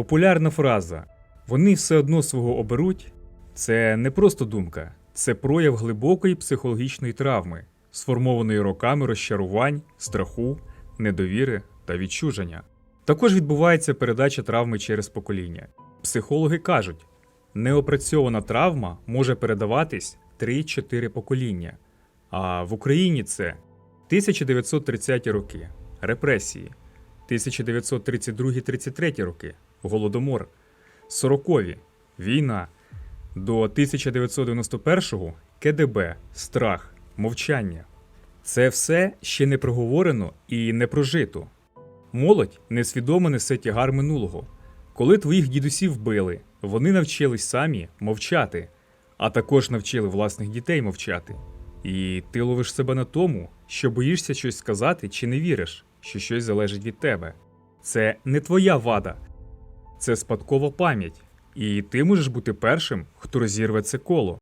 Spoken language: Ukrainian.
Популярна фраза вони все одно свого оберуть це не просто думка, це прояв глибокої психологічної травми, сформованої роками розчарувань, страху, недовіри та відчуження. Також відбувається передача травми через покоління. Психологи кажуть, неопрацьована травма може передаватись 3-4 покоління. А в Україні це 1930 роки репресії, 1932-33 роки голодомор, 40-ві війна, до 1991-го КДБ, страх, мовчання. Це все ще не проговорено і не прожито. Молодь несвідомо несе тягар минулого. Коли твоїх дідусів били, вони навчились самі мовчати, а також навчили власних дітей мовчати. І ти ловиш себе на тому, що боїшся щось сказати чи не віриш, що щось залежить від тебе. Це не твоя вада, це спадкова пам'ять, і ти можеш бути першим, хто розірве це коло.